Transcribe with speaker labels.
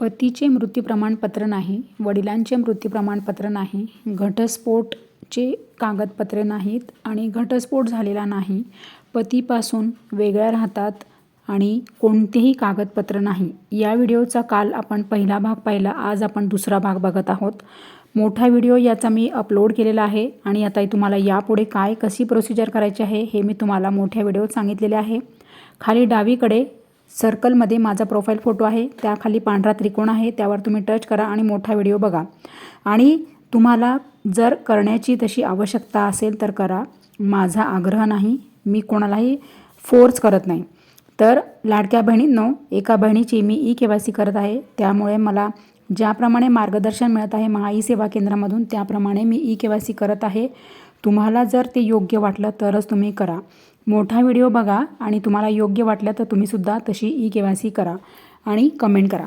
Speaker 1: पतीचे मृत्यू प्रमाणपत्र नाही वडिलांचे मृत्यू प्रमाणपत्र नाही घटस्फोटचे कागदपत्रे नाहीत आणि घटस्फोट झालेला नाही पतीपासून वेगळ्या राहतात आणि कोणतेही कागदपत्र नाही. या व्हिडिओचा काल आपण पहिला भाग पाहिला आज आपण दुसरा भाग बघत आहोत. मोठा व्हिडिओ याचा मी अपलोड केलेला आहे आणि आता तुम्हाला यापुढे काय कशी प्रोसिजर करायची आहे हे मी तुम्हाला मोठ्या व्हिडिओत सांगितलेले आहे. खाली डावीकडे सर्कलमध्ये माझा प्रोफाईल फोटो आहे. त्याखाली पांढरा त्रिकोण आहे. त्यावर तुम्ही टच करा आणि मोठा व्हिडिओ बघा. आणि तुम्हाला जर करण्याची तशी आवश्यकता असेल तर करा. माझा आग्रह नाही. मी कोणालाही फोर्स करत नाही. तर लाडक्या बहिणींनो एका बहिणीची मी ई के वाय सी करत आहे. त्यामुळे मला ज्याप्रमाणे मार्गदर्शन मिळत आहे महा ई सेवा केंद्रामधून त्याप्रमाणे मी ई के वाय सी करत आहे. तुम्हाला जर ते योग्य वाटलं तरच तुम्ही करा. मोठा व्हिडिओ बघा आणि तुम्हाला योग्य वाटलं तर तुम्हीसुद्धा तशी ई के वाय सी करा आणि कमेंट करा.